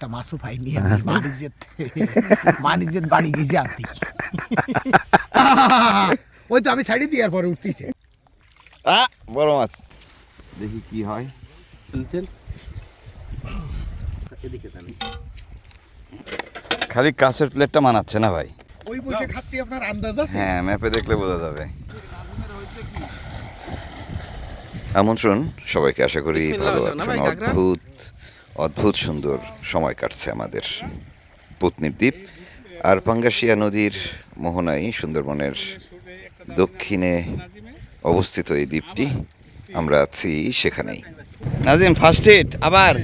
একটা মাছও পাইনি আমি মানিজের মানিজের বাড়ি গেছি আনতে ওই তো আমি সাইডে দেওয়ার পরে উঠতেছে। আ বড় মাছ। দেখি কি হয়। খালি কাছের প্লেটটা মানাচ্ছে না ভাই। ওই বসে খাচ্ছি আপনার আন্দাজ আছে? হ্যাঁ ম্যাপে দেখলে বোঝা যাবে। আমন্ত্রণ সবাইকে আশা করি ভালো আছেন অদ্ভুত। অদ্ভুত সুন্দর সময় কাটছে আমাদের পুতনির দ্বীপ আর পাঙ্গাসিয়া নদীর মোহনায় সুন্দরবনের দক্ষিণে অবস্থিত এই দ্বীপটি আমরা আছি সেখানেই। নাজিম ফার্স্ট এড আবার?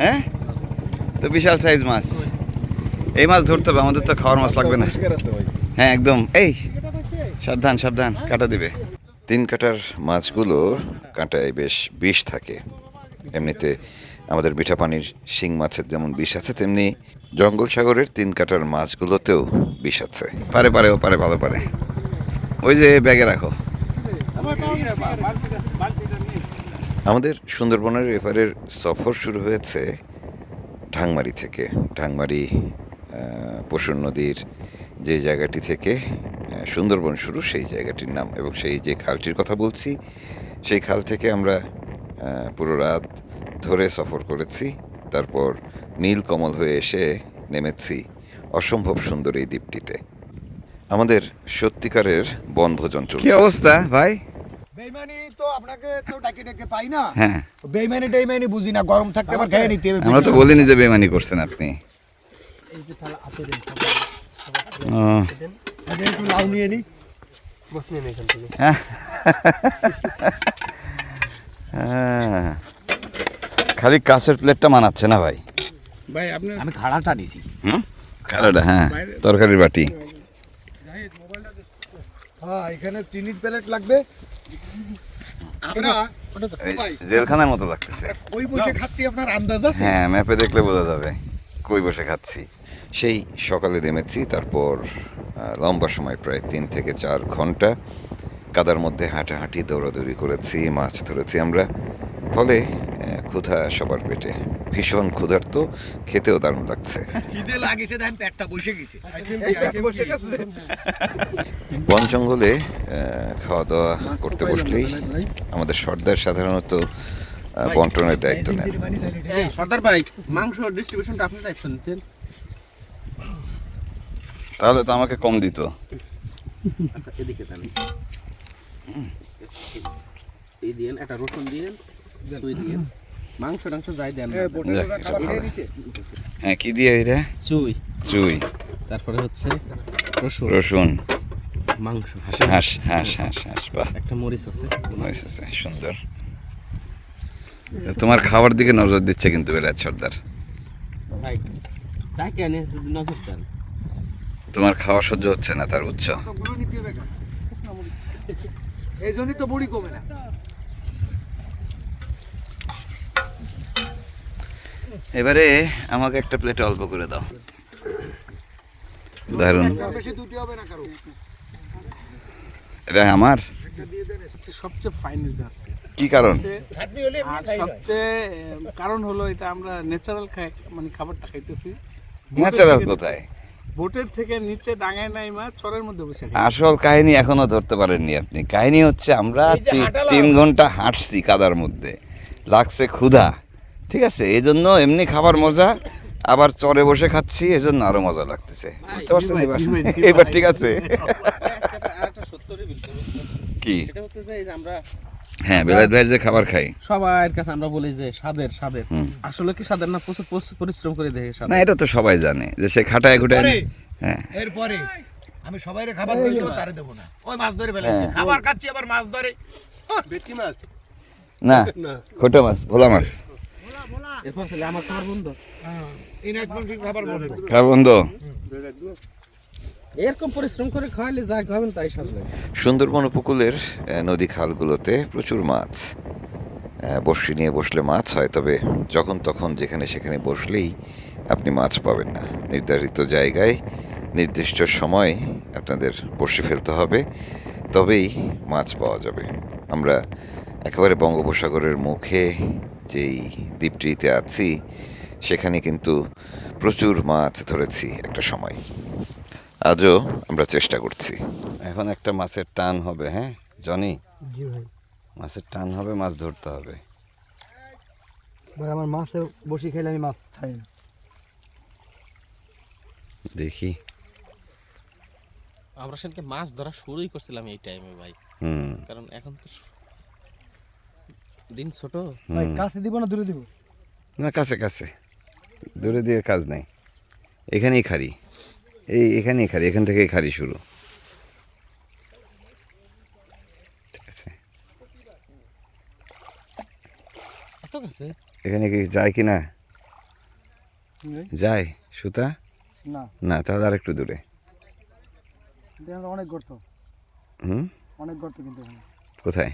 হ্যাঁ? তো বিশাল সাইজ মাছ। এই মাছ ধরতে হবে আমাদের তো খাওয়ার মাছ লাগবে না। হ্যাঁ একদম। এই সাবধান সাবধান কাটা দিবে। তিন কাটার মাছগুলো কাঁটায় বেশ বিষ থাকে। এমনিতে আমাদের মিঠা পানির শিং মাছের যেমন বিষ আছে, তেমনি জঙ্গল সাগরের তিন কাটার মাছগুলোতেও বিষ আছে। পারে পারে, ও পারে, ভালো পারে। ওই যে ব্যাগে রাখো। আমাদের সুন্দরবনের এপারের সফর শুরু হয়েছে ঢাংমারি থেকে। ঢাংমারি পশুর নদীর যে জায়গাটি থেকে সুন্দরবন শুরু, সেই জায়গাটির নাম। এবং সেই যে খালটির কথা বলছি, সেই খাল থেকে আমরা পুরো রাত ধরে সফর করেছি। তারপর নীল কমল হয়ে এসে নেমেছি অসম্ভব সুন্দর এই দ্বীপটিতে। আমাদের সত্যিকারের বনভোজন কি চলছে অবস্থা ভাই? বেইমানি তো আপনাকে তো ডাকে ডাকে পাই না। হ্যাঁ। বেইমানি টাইমানি বুঝি না গরম থাকতে আবার খেয়ে নিতে হবে। আমরা তো বলিনি যে বেমানি করছেন আপনি। ও, আগে একটু লাউ নিয়ে নি। হ্যাঁ। খালি কাছের প্লেটটা মানাচ্ছে না ভাই। ভাই আপনার আমি খাড়াটা নিছি হুম? খাড়াটা হ্যাঁ তরকারির বাটি। হ্যাঁ এখানে চিনির প্লেট লাগবে। আমরা জেলখানার মতো লাগতেছে। ওই বসে খাচ্ছি আপনার আন্দাজ আছে? হ্যাঁ ম্যাপে দেখলে বোঝা যাবে কই বসে খাচ্ছি। সেই সকালে নেমেছি তারপর লম্বা সময় প্রায় তিন থেকে চার ঘণ্টা কাদার মধ্যে হাঁটাহাঁটি দৌড়াদৌড়ি করেছি মাছ ধরেছি আমরা। ফলে ক্ষুধা সবার পেটে। ভীষণ ক্ষুধার্ত খেতেও দারুণ লাগছে। খিদে লাগিছে দেখেন পেটটা বসে গেছে। বসে গেছে বন জঙ্গলে খাওয়া দাওয়া করতে বসলেই আমাদের সর্দার সাধারণত বন্টনের দায়িত্ব নেন। সর্দার ভাই মাংস ডিস্ট্রিবিউশনটা আপনি দায়িত্ব নিতেন। তাহলে তো আমাকে কম দিত। আচ্ছা এদিকে দেন এই দিয়েন একটা রসুন দিয়েন। মাংস টাংস যাই দেন যাক, এটা ভালো। হ্যাঁ কি দিয়ে এটা চুই। চুই। তারপরে হচ্ছে রসুন। রসুন। মাংস হাঁস। হাঁস হাঁস হাঁস বাহ। একটা মরিচ আছে হয়েছে, সুন্দর। তোমার খাবার দিকে নজর দিচ্ছে কিন্তু বেলায় সর্দার। তোমার খাওয়া সহ্য হচ্ছে না তার উচ্চ? এই জন্যই তো বুড়ি কমে না। এবারে আমাকে একটা প্লেট অল্প করে দাও। দারুণ এটা আমার? সবচেয়ে ফাইন রিজাস্ট কি কারণ? আর সবচেয়ে কারণ হলো এটা আমরা ন্যাচারাল মানে খাবারটা খাইতেছি। ন্যাচারাল কোথায়? বোটের থেকে নিচে ডাঙায় নাই মা চরের মধ্যে বসে আসল কাহিনী এখনও ধরতে পারেননি আপনি। কাহিনী হচ্ছে আমরা তিন ঘণ্টা হাঁটছি কাদার মধ্যে। লাগছে ক্ষুধা। ঠিক আছে এই জন্য এমনি খাবার মজা আবার চরে বসে খাচ্ছি এই জন্য আরও মজা লাগতেছে। বুঝতে পারছেন এবার? এবার ঠিক আছে। কি? আমরা হ্যাঁ বেলায়েত ভাইয়ের যে খাবার খাই। সবার কাছে আমরা বলি যে স্বাদের স্বাদের। আসলে কি স্বাদের না প্রচুর প্রচুর পরিশ্রম করে দেখে স্বাদ না এটা তো সবাই জানে যে সে খাটায় খুটায় হ্যাঁ। এরপরে আমি সবাইরে খাবার দিলেও তারে দেবো না। ওই মাছ ধরে ফেলেছে খাবার খাচ্ছি আবার মাছ ধরে। বেটি মাছ? না। খোটা মাছ ভোলা মাছ। এরপর তাহলে আমার খাবার বন্ধ। ইনএক্সপেন্সিভ বন্ধ? এরকম পরিশ্রম করে যা খাবেন তাই স্বাদ লাগে। সুন্দরবন উপকূলের নদী খালগুলোতে প্রচুর মাছ। বড়শি নিয়ে বসলে মাছ হয় তবে যখন তখন যেখানে সেখানে বসলেই আপনি মাছ পাবেন না। নির্ধারিত জায়গায় নির্দিষ্ট সময় আপনাদের বড়শি ফেলতে হবে তবেই মাছ পাওয়া যাবে। আমরা একেবারে বঙ্গোপসাগরের মুখে যেই দ্বীপটিতে আছি সেখানে কিন্তু প্রচুর মাছ ধরেছি একটা সময়। আজও আমরা চেষ্টা করছি। এখন একটা মাছের টান হবে হ্যাঁ? জনি? ভাই। মাছের টান হবে মাছ ধরতে হবে। ভাই আমার মাছে বসি খেলে আমি মাছ ছাড়ি না। দেখি। আমরা সেদিনকে মাছ ধরা শুরুই করছিলাম এই টাইমে ভাই। কারণ এখন তো দিন ছোট? ভাই কাছে দিব না দূরে দিব? না কাছে কাছে। দূরে দিয়ে কাজ নাই। এখানেই খারি এই এখানেই খারি এখান থেকেই খারি শুরু। ঠিক আছে। এত কাছে? এখানে কি যায় কি না যায়। সুতা? না। না তাহলে আর একটু দূরে। অনেক গর্ত। হুম? অনেক গর্ত কিন্তু কোথায়?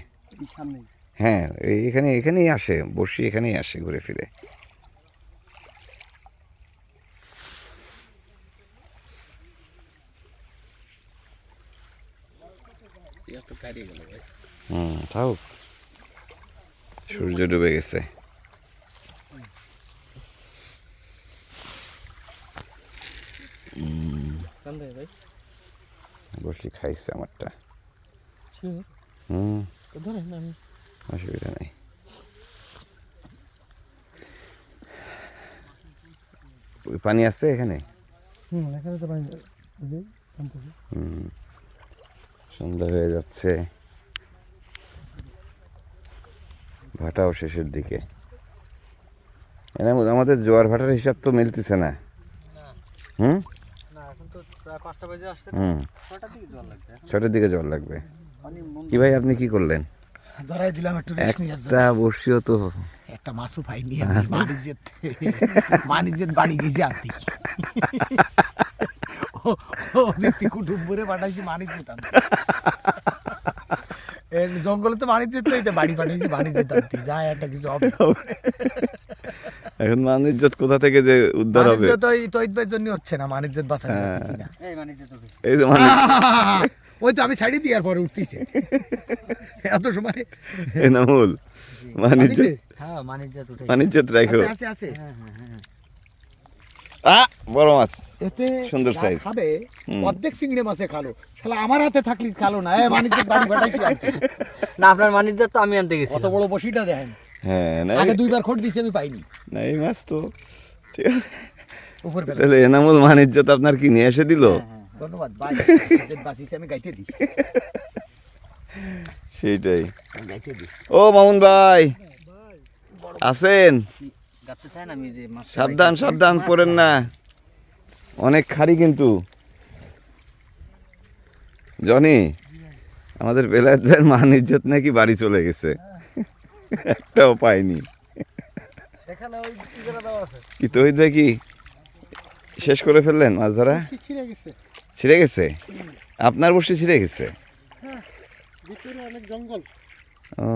সামনে হ্যাঁ এখানে এখানেই আসে বসি এখানেই আসে ঘুরে ফিরে। হুম তাও। সূর্য ডুবে গেছে। বসি খাইছে আমারটা। হুম। ধরেন আমি অসুবিধা নেই। ওই পানি আছে এখানে? হুম এখানে তো পানি এই যে, টানতেছে। হুম সন্ধ্যা হয়ে যাচ্ছে। ভাটাও শেষের দিকে। আমাদের জোয়ার ভাটার হিসাব তো মিলতেছে না। হুম? না এখন তো প্রায় পাঁচটা বাজে আসছে। হুম। ছটার দিকে জল লাগবে। কি ভাই আপনি কি করলেন? ধরাই দিলাম একটু রেস্ট নিয়ে একটা বসিও তো। একটা মাছও পাইনি আমি মানিজেত মানিজেত বাড়ি গেছি আনতে পাঠাইছি মানিজেত আনতে জঙ্গলে তো মানিজেত তো এটা বাড়ি পাঠাইছি মানিজেত আনতে যা একটা কিছু হবে। এখন মানুষ কোথা থেকে যে উদ্ধার হবে? মানিজেত ওই তৈতবের জন্য হচ্ছে না মানিজেত বাঁচাতে পারতেছি না। এই মানে যে এই যে মানুষ ওই তো আমি সাইডে দেওয়ার পরে উঠতেছে। এত সময়। এনামুল বাণিজ্য হ্যাঁ মানিক যা উঠে বাণিজ্য রাখো আছে আছে আ বড় মাছ। এতে সুন্দর size। খাবে। অর্ধেক চিংড়ি মাছে খালো। শালা আমার হাতে থাকলি খালো না। এ মানিজেত বাড়ি আনতে। না আপনার মানিক যা তো আমি আনতে গেছি কত বড় বসিটা দেখেন হ্যাঁ না আগে দুইবার খোট দিছি আমি পাইনি। না এই মাছ তো ঠিক আছে। উপর তাহলে এনামুল বাণিজ্য তো আপনার কি নিয়ে এসে দিল? ধন্যবাদ বাই বাঁচিয়েছি আমি গাইতে দিই। সেইটাই। ও মামুন ভাই আছেন? সাবধান সাবধান পড়েন না। অনেক খারি কিন্তু। জনি আমাদের বেলায়েত ভাইয়ের মান ইজ্জত নাকি বাড়ি চলে গেছে? একটাও পাইনি। কি তহিদ ভাই কি শেষ করে ফেললেন মাছ ধরা? ছিঁড়ে গেছে? আপনার বসে ছিঁড়ে গেছে? ভিতরে অনেক জঙ্গল। ও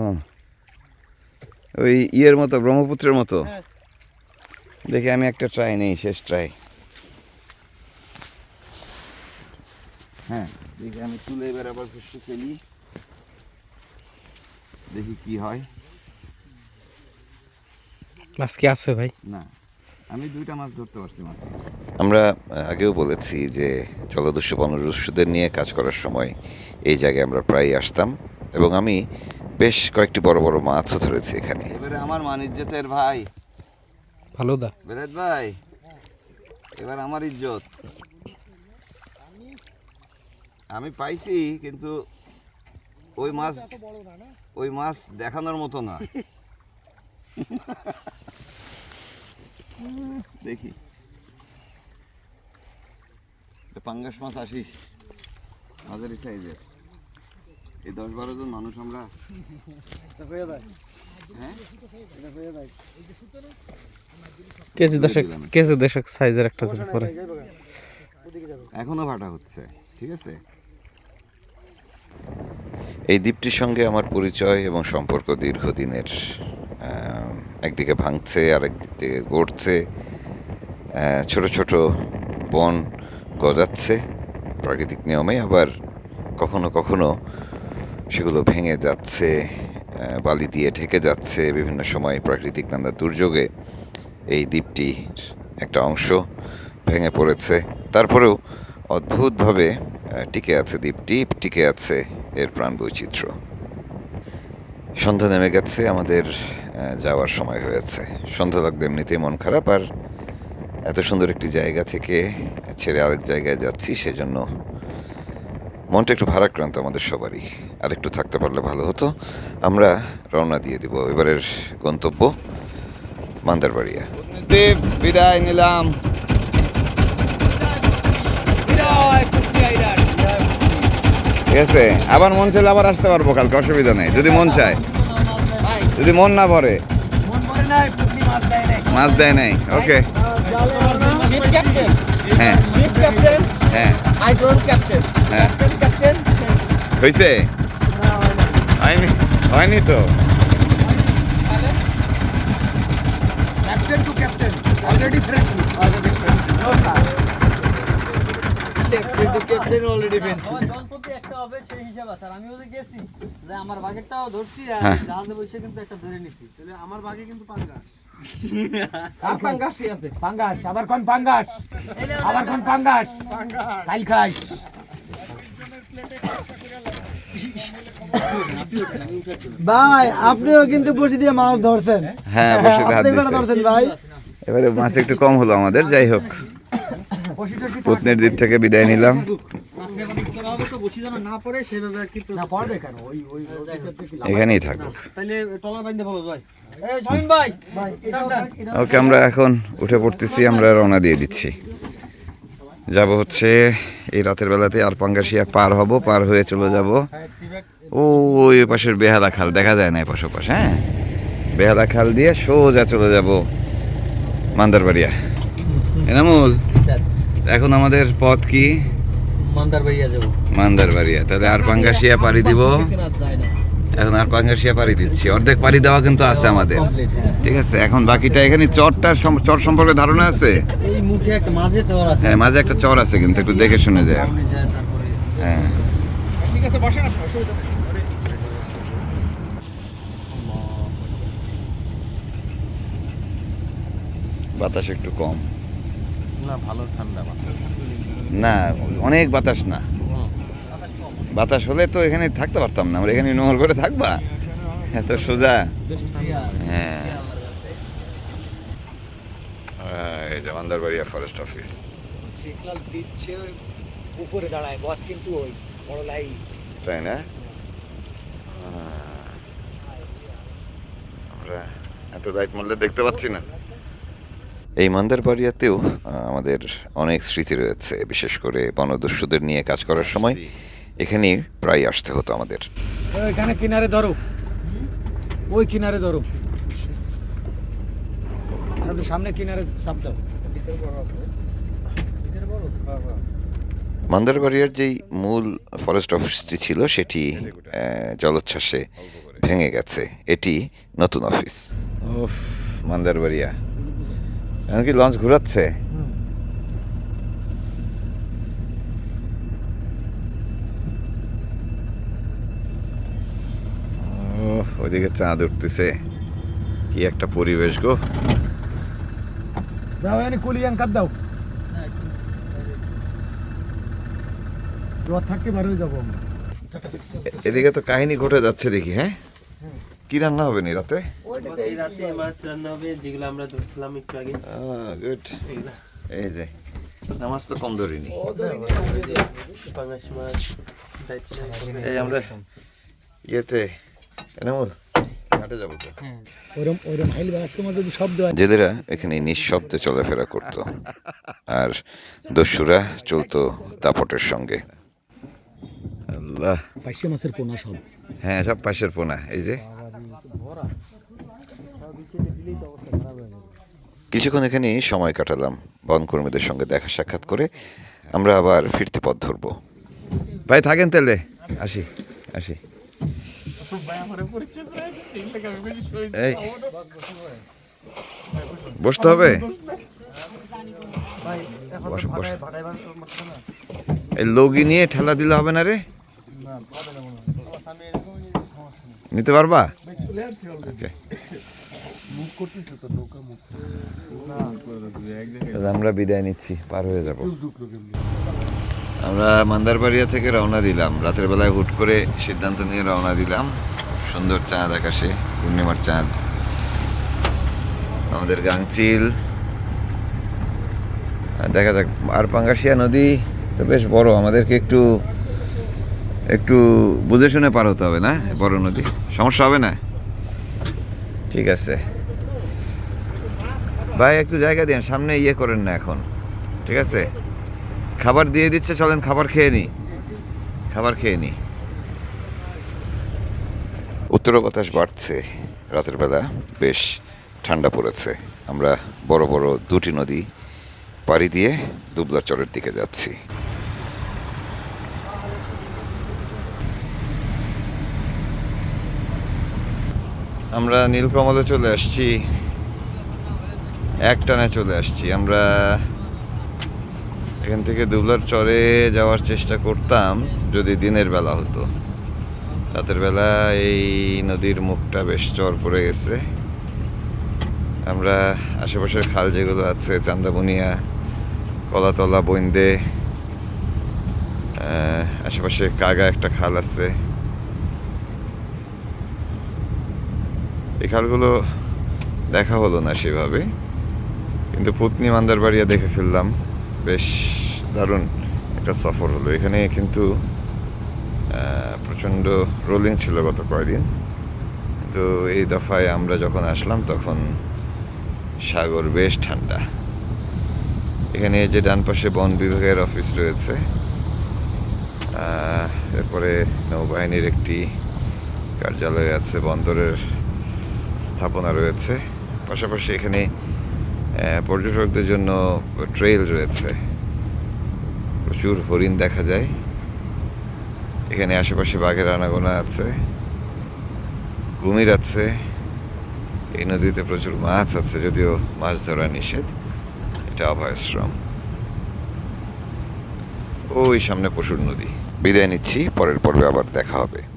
ওই ইয়ের মতো ব্রহ্মপুত্রের মতো? হ্যাঁ। দেখি আমি একটা ট্রাই নেই শেষ ট্রাই। হ্যাঁ দেখি আমি তুলে এবার আবার ফিসে ফেলি দেখি কি হয়। মাছ কি আছে ভাই? না। আমি দুইটা মাছ ধরতে পারছি মাত্র। আমরা আগেও বলেছি যে জলদস্যু বনদস্যুদের নিয়ে কাজ করার সময় এই জায়গায় আমরা প্রায় আসতাম এবং আমি বেশ কয়েকটি বড় বড় মাছও ধরেছি এখানে। এবারে আমার মানিজ্যতের ভাই। ভালো দা বেলাত ভাই এবার আমার ইজ্জত। আমি পাইছি কিন্তু ওই মাছ ওই মাছ দেখানোর মতো না। দেখি। পাঙ্গাস মাছ আসিস মাঝারি সাইজের। এই দশ বারো জন মানুষ আমরা। হয়ে যায়। হ্যাঁ? এটা কেজি দশক কেজি দশক সাইজের একটা ছিল পরে। এখনও ভাটা হচ্ছে ঠিক আছে? এই দ্বীপটির সঙ্গে আমার পরিচয় এবং সম্পর্ক দীর্ঘদিনের। একদিকে ভাঙছে আর একদিকে গড়ছে ছোট ছোট বন গজাচ্ছে। প্রাকৃতিক নিয়মে আবার কখনো কখনো সেগুলো ভেঙে যাচ্ছে বালি দিয়ে ঢেকে যাচ্ছে। বিভিন্ন সময় প্রাকৃতিক নানা দুর্যোগে এই দ্বীপটির একটা অংশ ভেঙে পড়েছে। তারপরেও অদ্ভুতভাবে টিকে আছে দ্বীপটি, টিকে আছে এর প্রাণ বৈচিত্র্য সন্ধ্যা নেমে গেছে আমাদের যাওয়ার সময় হয়েছে। সন্ধ্যা লাগতে এমনিতেই মন খারাপ আর এত সুন্দর একটি জায়গা থেকে ছেড়ে আরেক জায়গায় যাচ্ছি সেজন্য মনটা একটু ভারাক্রান্ত আমাদের সবারই। আর একটু থাকতে পারলে ভালো হতো। আমরা রওনা দিয়ে দিব এবারের গন্তব্য মান্দারবাড়িয়া। দেব বিদায় নিলাম। ঠিক আছে আবার মন চাইলে আবার আসতে পারব কালকে অসুবিধা নেই যদি মন চায়। যদি মন না ভরে। মাছ দেয় নাই। ওকে হ্যাঁ। হ্যাঁ। হ্যাঁ। হয়েছে হয়নি হয়নি তো। Captain to captain already friendship জনপ্রতি একটা হবে সেই হিসাব আছে। আর আমিও যে গেছি যে আমার বাগেরটাও ধরছি আর হ্যাঁ। জাহাজে বসে কিন্তু একটা ধরে নিছি। তাহলে আমার বাগে কিন্তু পাঙ্গাস। পাঙ্গাস আবার কোন পাঙ্গাস? আবার কোন পাঙ্গাস। কাল খাস। ভাই আপনিও কিন্তু বসে দিয়ে মাছ ধরছেন। হ্যাঁ বসে ধরছেন ভাই? এবারে মাছ একটু কম হলো আমাদের যাই হোক। পুতনের দ্বীপ থেকে বিদায় নিলাম। না পড়ে সেভাবে আর কি না পড়বে কেন? ওই ওই এখানেই থাকুক। ওকে আমরা এখন উঠে পড়তেছি আমরা রওনা দিয়ে দিচ্ছি। যাব হচ্ছে এই রাতের বেলাতে আর পাঙ্গাসিয়া পার হব পার হয়ে চলে যাব। ও ওই পাশের বেহালা খাল দেখা যায় না এ পাশ ওপাশ হ্যাঁ? বেহালা খাল দিয়ে সোজা চলে যাব মান্দারবাড়িয়া। এনামুল? এখন আমাদের পথ কি? মান্দারবাড়িয়া তাহলে আর পাঙ্গাসিয়া পাড়ি দিব। এখন আর পাঙ্গাসিয়া পাড়ি দিচ্ছি। অর্ধেক পাড়ি দেওয়া কিন্তু আছে আমাদের। ঠিক আছে এখন বাকিটা এখানে চরটার সম- চর সম্পর্কে ধারণা আছে? এই মুখে একটা মাঝে হ্যাঁ মাঝে একটা চর আছে কিন্তু একটু দেখে শুনে যায়। সামনে যায় তারপরে হ্যাঁ। ঠিক আছে বসে না অসুবিধা নেই। বাতাস একটু কম। না ভালো ঠান্ডা না অনেক বাতাস না। বাতাস হলে তো এখানে থাকতে পারতাম না। আমরা এখানে নোংর করে থাকবা? এত সোজা। হ্যাঁ। এই যে ফরেস্ট অফিস সিগন্যাল দিচ্ছে উপরে দাঁড়ায় বস কিন্তু ওই বড় লাইট তাই না? আমরা এত লাইট মারলে দেখতে পাচ্ছি না। এই মান্দারবাড়িয়াতেও আমাদের অনেক স্মৃতি রয়েছে বিশেষ করে বনদস্যুদের নিয়ে কাজ করার সময়। এখানে প্রায় আসতে হতো আমাদের। ওইখানে কিনারে ধরো। ওই কিনারে ধরো। সামনে কিনারে চাপ দাও। মান্দারবাড়িয়ার যেই মূল ফরেস্ট অফিসটি ছিল সেটি জলোচ্ছ্বাসে ভেঙে গেছে। এটি নতুন অফিস ওফ মান্দারবাড়িয়া এখন কি লঞ্চ ঘুরাচ্ছে ওইদিকে চাঁদ উঠতেছে। কি একটা পরিবেশ গো। দাও এনে কুলিয়ান কাট দাও। জোয়ার থাকতে বার হয়ে যাব এদিকে তো কাহিনী ঘটে যাচ্ছে দেখি হ্যাঁ? কি রান্না হবে নি রাতে? এই রাতে মাছ রান্না হবে যেগুলো আমরা ধরছিলাম একটু আগে। গুড এই যে নামাজ তো কম ধরিনি। পাঙাশ মাছ এই আমরা ইয়েতে এনামুল জেলেরা এখানে নিঃশব্দে চলাফেরা করত আর দস্যুরা চলতো দাপটের সঙ্গে। আল্লাহ। মাছের পোনা সব। হ্যাঁ সব পাশের পোনা এই যে। কিছুক্ষণ এখানে সময় কাটালাম। বনকর্মীদের সঙ্গে দেখা সাক্ষাৎ করে আমরা আবার ফিরতে পথ ধরবো। ভাই থাকেন তাহলে। আসি আসি। বসতে হবে। এই লগি নিয়ে ঠেলা দিলে হবে না রে? নিতে পারবা? ওকে আমরা বিদায় নিচ্ছি পার হয়ে যাব। আমরা মান্দারবাড়িয়া থেকে রওনা দিলাম। রাতের বেলায় হুট করে সিদ্ধান্ত নিয়ে রওনা দিলাম। সুন্দর চাঁদ আকাশে পূর্ণিমার চাঁদ। আমাদের গাংচিল। আর দেখা যাক আর পাঙ্গাসিয়া নদী তো বেশ বড় আমাদেরকে একটু একটু বুঝে শুনে পার হতে হবে না বড় নদী। সমস্যা হবে না? ঠিক আছে। ভাই, একটু জায়গা দিন সামনে ইয়ে করেন না এখন, ঠিক আছে? খাবার দিয়ে দিচ্ছে, চলেন, খাবার খেয়ে নি। খাবার খেয়ে নি। উত্তর বাতাস বাড়ছে রাতের বেলা, বেশ ঠান্ডা পড়েছে। আমরা বড় বড় দুটি নদী পাড়ি দিয়ে দুবলা চরের দিকে যাচ্ছি। আমরা নীলকমলে চলে আসছি একটানে চলে আসছি। আমরা এখান থেকে দুবলার চরে যাওয়ার চেষ্টা করতাম, যদি দিনের বেলা হতো। রাতের বেলা এই নদীর মুখটা বেশ চর পড়ে গেছে। আমরা আশেপাশের খাল যেগুলো আছে, চান্দাবুনিয়া, কলাতলা, বইন্দে আশেপাশে কাগা একটা খাল আছে। এই খালগুলো দেখা হলো না সেভাবে। কিন্তু পুতনি মান্দারবাড়িয়া দেখে ফেললাম। বেশ দারুণ একটা সফর হলো। এখানে কিন্তু প্রচণ্ড রোলিং ছিল গত কয়দিন। কিন্তু এই দফায় আমরা যখন আসলাম, তখন সাগর বেশ ঠান্ডা। এখানে যে ডান পাশে বন বিভাগের অফিস রয়েছে এরপরে নৌবাহিনীর একটি কার্যালয় আছে, বন্দরের স্থাপনা রয়েছে। পাশাপাশি এখানে পর্যটকদের জন্য ট্রেইল রয়েছে। প্রচুর হরিণ দেখা যায়। এখানে আশেপাশে বাঘের আনাগোনা আছে, কুমির আছে, এই নদীতে প্রচুর মাছ আছে, যদিও মাছ ধরা নিষেধ, এটা অভয়াশ্রম। ওই সামনে পশুর নদী। বিদায় নিচ্ছি, পরের পর্বে আবার দেখা হবে।